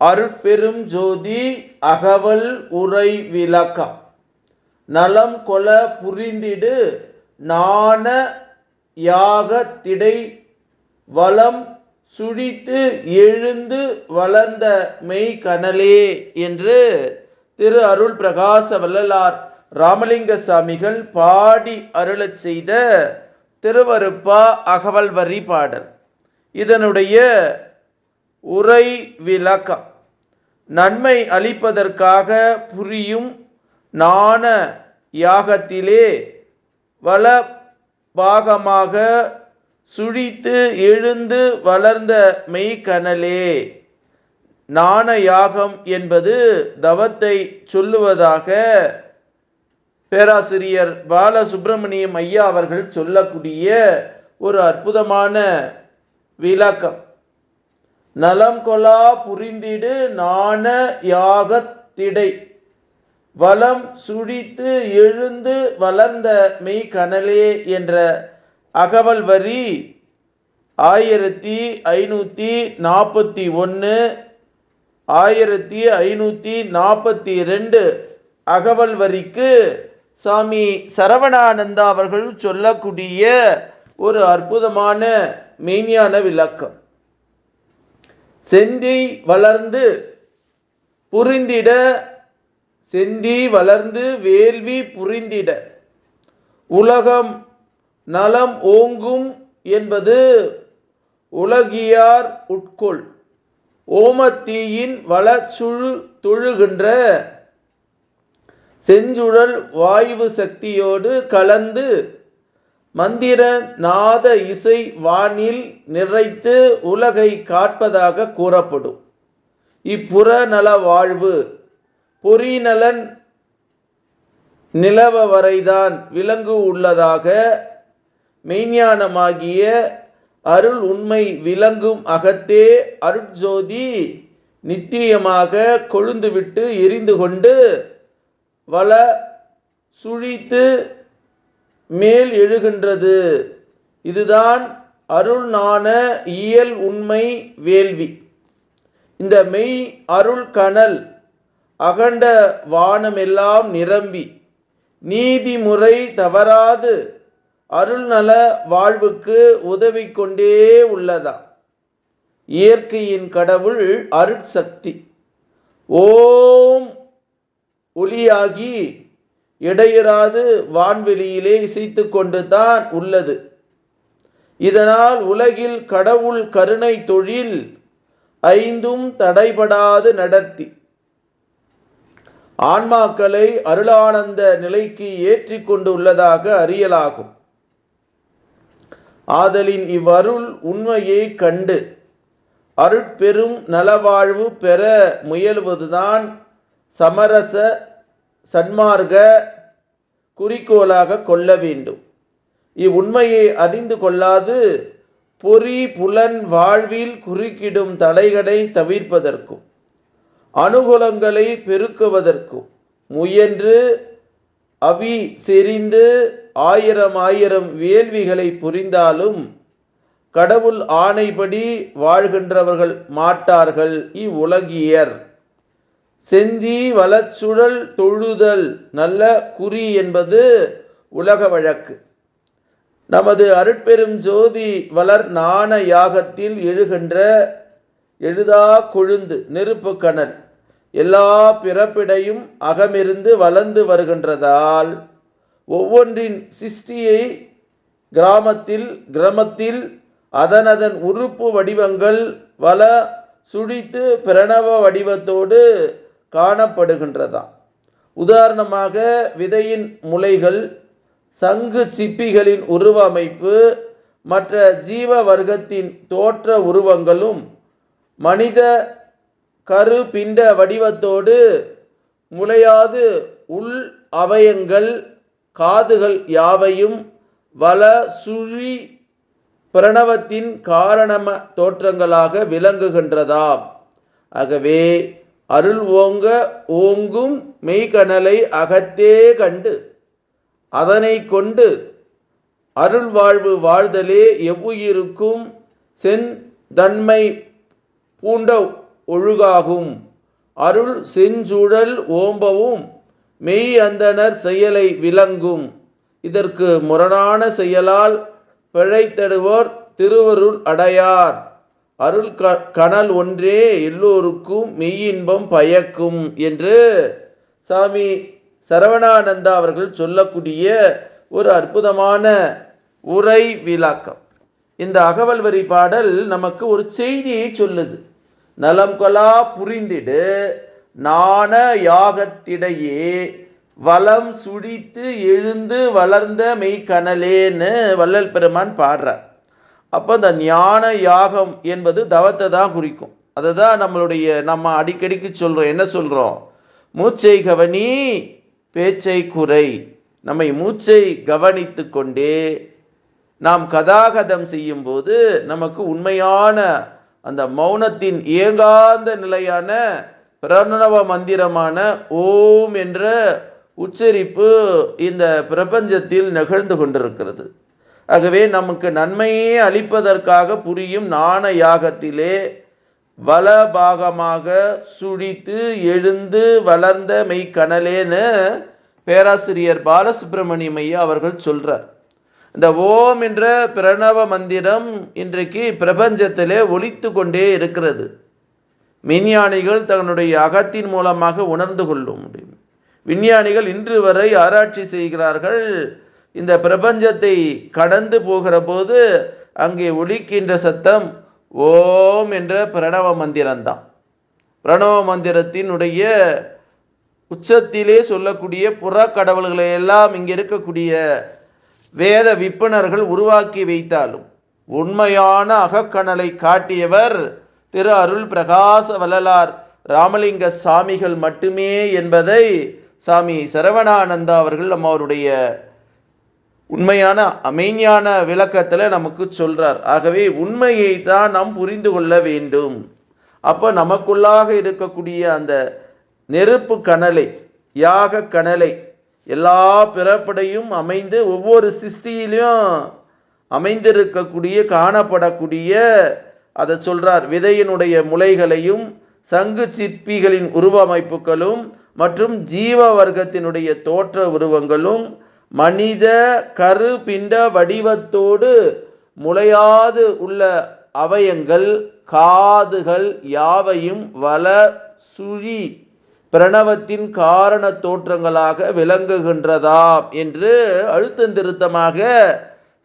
அருட்பெரும் ஜோதி அகவல் உரை விளக்கம். நலம் கொல புரிந்திடு நாண யாக திடை வளம் சுழித்து எழுந்து வளர்ந்த மெய்கனலே என்று திரு அருள் பிரகாச வள்ளலார் ராமலிங்க சாமிகள் பாடி அருளச் செய்த திருவருப்பா அகவல் வரி பாடல். இதனுடைய உரை விளக்கம். நன்மை அளிப்பதற்காக புரியும் நாண யாகத்திலே வள பாகமாக சுழித்து எழுந்து வளர்ந்த மெய்கனலே நாண யாகம் என்பது தவத்தை சொல்லுவதாக பேராசிரியர் பாலசுப்பிரமணியம் ஐயா அவர்கள் சொல்லக்கூடிய ஒரு அற்புதமான விளக்கம். நலம் கொலா புரிந்திடு நாண யாகத்திடை வளம் சுழித்து எழுந்து வளர்ந்த மெய்கனலே என்ற அகவல் வரி ஆயிரத்தி ஐநூற்றி நாற்பத்தி ஒன்று ஆயிரத்தி ஐநூற்றி நாற்பத்தி ரெண்டு அகவல் வரிக்கு சாமி சரவணானந்தா அவர்கள் சொல்லக்கூடிய ஒரு அற்புதமான மெய்ஞான விளக்கம். செந்தி வளர்ந்து புரிந்திட செந்தி வளர்ந்து வேள்வி புரிந்திட. உலகம் நலம் ஓங்கும் என்பது உலகியார் உட்கொள். ஓமத்தீயின் வளச்சுழு தொழுகின்ற செஞ்சுழல் வாயு சக்தியோடு கலந்து மந்திர நாத இசை வானில் நிறைத்து உலகை காட்பதாக கூறப்படும். இப்புறநல வாழ்வு பொறிநலன் நிலவ வரைதான் விலங்கு உள்ளதாக மெய்ஞானமாகிய அருள் உண்மை விளங்கும் அகத்தே அருட்ஜோதி நித்தியமாக கொழுந்துவிட்டு எரிந்து கொண்டு வள சுழித்து மேல் எழுகின்றது. இதுதான் அருள் நாண இயல் உண்மை வேள்வி. இந்த மெய் அருள் கனல் அகண்ட வானமெல்லாம் நிரம்பி நீதிமுறை தவறாது அருள்நல வாழ்வுக்கு உதவி கொண்டே உள்ளதா? இயற்கையின் கடவுள் அருட்சக்தி. ஓம் ஒளியாகி இடையிறாது வான்வெளியிலே இசைத்து கொண்டு தான் உள்ளது. இதனால் உலகில் கடவுள் கருணை தொழில் ஐந்தும் தடைபடாது நடத்தி. ஆன்மாக்களை அருளானந்த நிலைக்கு ஏற்றி கொண்டு உள்ளதாக அறியலாகும். ஆதலின் இவ்வருள் உண்மையை கண்டு அருட்பெரும் நலவாழ்வு பெற முயல்வதுதான் சமரச சன்மார்க்க குறிக்கோளாக கொள்ள வேண்டும். இவ்வுண்மையை அறிந்து கொள்ளாது பொறி புலன் வாழ்வில் குறுக்கிடும் தடைகளை தவிர்ப்பதற்கும் அனுகூலங்களை பெருக்குவதற்கும் முயன்று அவி செறிந்து ஆயிரம் ஆயிரம் வேள்விகளை புரிந்தாலும் கடவுள் ஆணைப்படி வாழ்கின்றவர்கள் மாட்டார்கள் இவ்வுலகியர். செந்தி வளச்சுழல் தொழுதல் நல்ல குறி என்பது உலக வழக்கு. நமது அருட்பெரும் ஜோதி வளர் நாண யாகத்தில் எழுகின்ற எழுதா கொழுந்து நெருப்பு கணல் எல்லா பிறப்பிடையும் அகமிருந்து வளர்ந்து வருகின்றதால் ஒவ்வொன்றின் சிருஷ்டியை கிராமத்தில் கிரமத்தில் அதனதன் உறுப்பு வடிவங்கள் வள சுழித்து பிரணவ வடிவத்தோடு காணப்படுகின்றதாம் உதாரணமாக விதையின் முளைகள் சங்கு சிப்பிகளின் உருவ அமைப்பு மற்ற ஜீவ வர்க்கத்தின் தோற்ற உருவங்களும் மனித கரு பிண்ட வடிவத்தோடு முளையாது உள் அவயங்கள் காதுகள் யாவையும் வல சுழி பிரணவத்தின் காரணம தோற்றங்களாக விளங்குகின்றதாம். ஆகவே அருள் ஓங்க ஓங்கும் மெய்கனலை அகத்தே கண்டு. அதனை கொண்டு அருள் வாழ்வு வாழ்தலே எவ்வுயிருக்கும்? செந்தன்மை பூண்ட ஒழுகாகும். அருள் செஞ்சூழல் ஓம்பவும் மெய் அந்தனர் செயலை விளங்கும். இதற்கு முரணான செயலால் பிழைத்தடுவோர் திருவருள் அடையார். அருள் க கனல் ஒன்றே எல்லோருக்கும் மெய் இன்பம் பயக்கும் என்று சாமி சரவணானந்தா அவர்கள் சொல்லக்கூடிய ஒரு அற்புதமான உரை விளக்கம். இந்த அகவல் வரி பாடல் நமக்கு ஒரு செய்தியை சொல்லுது. நலம் கொலா புரிந்திடு நாண யாகத்திடையே வலம் சுழித்து எழுந்து வளர்ந்த மெய்க்கனலேன்னு வள்ளல் பெருமான் பாடுறார். அப்போ இந்த ஞான யாகம் என்பது தவத்தை தான் குறிக்கும். அதை தான் நம்மளுடைய நம்ம அடிக்கடிக்கு சொல்கிறோம் என்ன சொல்கிறோம் மூச்சை கவனி பேச்சை குறை. நம்மை மூச்சை கவனித்து கொண்டே நாம் கதாகதம் செய்யும்போது நமக்கு உண்மையான அந்த மௌனத்தின் இயங்காந்த நிலையான பிரணவ மந்திரமான ஓம் என்ற உச்சரிப்பு இந்த பிரபஞ்சத்தில் நிகழ்ந்து கொண்டிருக்கிறது. ஆகவே நமக்கு நன்மையே அளிப்பதற்காக புரியும் நாண யாகத்திலே வலபாகமாக சுழித்து எழுந்து வளர்ந்த மெய்க்கனலேன்னு பேராசிரியர் பாலசுப்ரமணியம் ஐயா அவர்கள் சொல்கிறார் இந்த ஓம் என்ற பிரணவ மந்திரம் இன்றைக்கு பிரபஞ்சத்திலே ஒழித்து கொண்டே இருக்கிறது. விஞ்ஞானிகள் தன்னுடைய அகத்தின் மூலமாக உணர்ந்து கொள்ள முடியும். விஞ்ஞானிகள் இன்று வரை ஆராய்ச்சி செய்கிறார்கள் இந்த பிரபஞ்சத்தை கடந்து போகிற போது அங்கே ஒலிக்கின்ற சத்தம் ஓம் என்ற பிரணவ மந்திரம்தான். பிரணவ மந்திரத்தினுடைய உச்சத்திலே சொல்லக்கூடிய புற கடவுள்களை எல்லாம் இங்கே இருக்கக்கூடிய வேத விற்பனர்கள் உருவாக்கி வைத்தாலும் உண்மையான அகக்கணலை காட்டியவர் திரு அருள் பிரகாச வள்ளலார் ராமலிங்க சாமிகள் மட்டுமே என்பதை சாமி சரவணானந்தா அவர்கள் நம்ம அவருடைய உண்மையான அமைஞான விளக்கத்தில் நமக்கு சொல்கிறார் ஆகவே உண்மையை தான் நாம் புரிந்து கொள்ள வேண்டும். அப்போ நமக்குள்ளாக இருக்கக்கூடிய அந்த நெருப்பு கனலை யாக கனலை எல்லா பிறப்படையும் அமைந்து ஒவ்வொரு சிருஷ்டியிலையும் அமைந்திருக்கக்கூடிய காணப்படக்கூடிய அதை சொல்கிறார் விதையினுடைய முளைகளையும் சங்கு சிற்பிகளின் உருவமைப்புகளும் மற்றும் ஜீவ வர்க்கத்தினுடைய தோற்ற உருவங்களும் மனித கரு பிண்ட வடிவத்தோடு முளையாது உள்ள அவயங்கள் காதுகள் யாவையும் வல சுழி பிரணவத்தின் காரண தோற்றங்களாக விளங்குகின்றதாம் என்று அழுத்தந்திருத்தமாக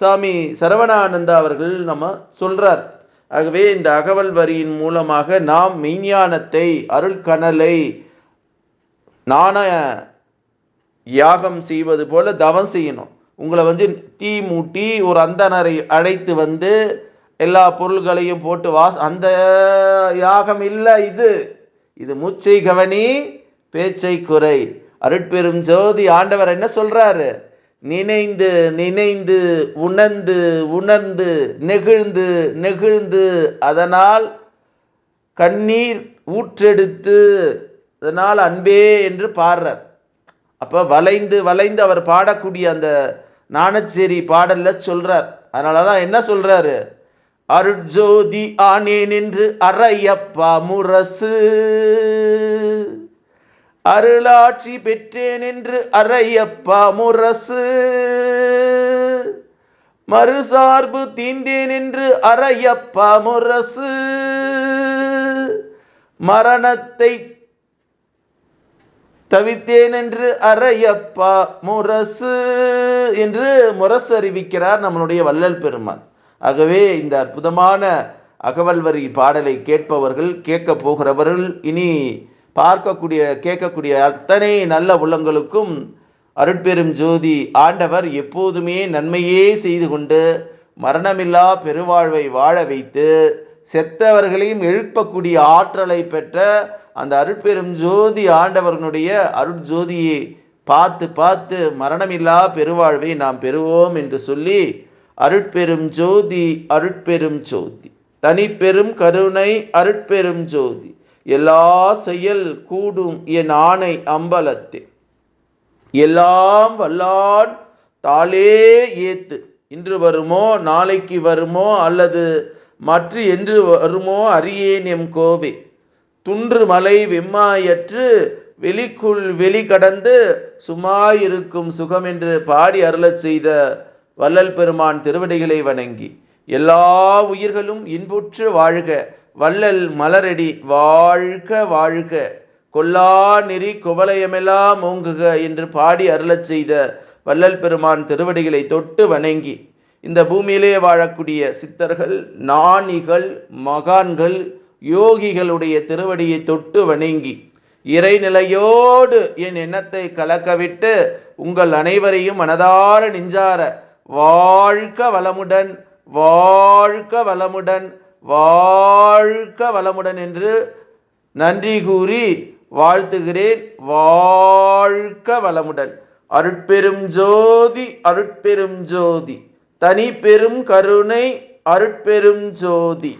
சாமி சரவணானந்தா அவர்கள் நம்ம சொல்றார். ஆகவே இந்த அகவல் வரியின் மூலமாக நாம் மெய்ஞானத்தை அருள்கணலை நாண யாகம் செய்வது போல தவம் செய்யணும். உங்களை வந்து தீ மூட்டி ஒரு அந்தனரை அழைத்து வந்து எல்லா பொருள்களையும் போட்டு வாஸ் அந்த யாகம் இல்லை இது. இது மூச்சை கவனி பேச்சை குறை. அருட்பெரும் ஜோதி ஆண்டவர் என்ன சொல்றாரு? நினைந்து நினைந்து உணர்ந்து உணர்ந்து நெகிழ்ந்து நெகிழ்ந்து அதனால் கண்ணீர் ஊற்றெடுத்து அதனால் அன்பே என்று பாடுறார். அப்போ வளைந்து வளைந்து அவர் பாடக்கூடிய அந்த நாணச்சேரி பாடல்ல சொல்றார். அதனால தான் என்ன சொல்றாரு? அருட்ஜோதி ஆனேன் என்று அறையப்பா முரசு. அருளாட்சி பெற்றேன் என்று அறையப்பா முரசு. மறுசார்பு தீந்தேன் என்று அறையப்பா முரசு. மரணத்தை தவித்தேன் என்று அறையப்பா முரசு என்று முரசு அறிவிக்கிறார் நம்மளுடைய வள்ளல் பெருமான். ஆகவே இந்த அற்புதமான அகவல் வரி பாடலை கேட்பவர்கள் கேட்க போகிறவர்கள் இனி பார்க்கக்கூடிய கேட்கக்கூடிய அத்தனை நல்ல உள்ளங்களுக்கும் அருட்பெரும் ஜோதி ஆண்டவர் எப்போதுமே நன்மையே செய்து கொண்டு மரணமில்லா பெருவாழ்வை வாழ வைத்து செத்தவர்களையும் எழுப்பக்கூடிய ஆற்றலை பெற்ற அந்த அருட்பெரும் ஜோதி ஆண்டவர்களுடைய அருட்ஜோதியை பார்த்து பார்த்து மரணமில்லா பெருவாழ்வை நாம் பெறுவோம் என்று சொல்லி அருட்பெரும் ஜோதி அருட்பெரும் ஜோதி. தனிப்பெரும் கருணை அருட்பெரும் ஜோதி. எல்லா செயல் கூடும் என் ஆணை அம்பலத்தே. எல்லாம் வல்லான் தாளே ஏத்து. இன்று வருமோ நாளைக்கு வருமோ அல்லது மற்ற என்று வருமோ அறியேன் எம் கோவே. துன்று மலை வெம்மாயற்று வெளிக்குள் வெளி கடந்து சுமாயிருக்கும் சுகம் என்று பாடி அருளச் செய்த வள்ளல் பெருமான் திருவடிகளை வணங்கி எல்லா உயிர்களும் இன்புற்று வாழ்க வள்ளல் மலரடி வாழ்க வாழ்க கொல்லா நெறி குவலயமெல்லாம் ஓங்குக என்று பாடி அருளச் செய்த வள்ளல் பெருமான் திருவடிகளை தொட்டு வணங்கி இந்த பூமியிலே வாழக்கூடிய சித்தர்கள் நாணிகள் மகான்கள் யோகிகளுடைய திருவடியை தொட்டு வணங்கி இறைநிலையோடு என் எண்ணத்தை கலக்கவிட்டு உங்கள் அனைவரையும் மனதார நெஞ்சார வாழ்க வளமுடன் வாழ்க வளமுடன் வாழ்க வளமுடன் என்று நன்றி கூறி வாழ்த்துகிறேன். வாழ்க வளமுடன். அருட்பெரும் ஜோதி அருட்பெரும் ஜோதி. தனி பெரும் கருணை அருட்பெரும் ஜோதி.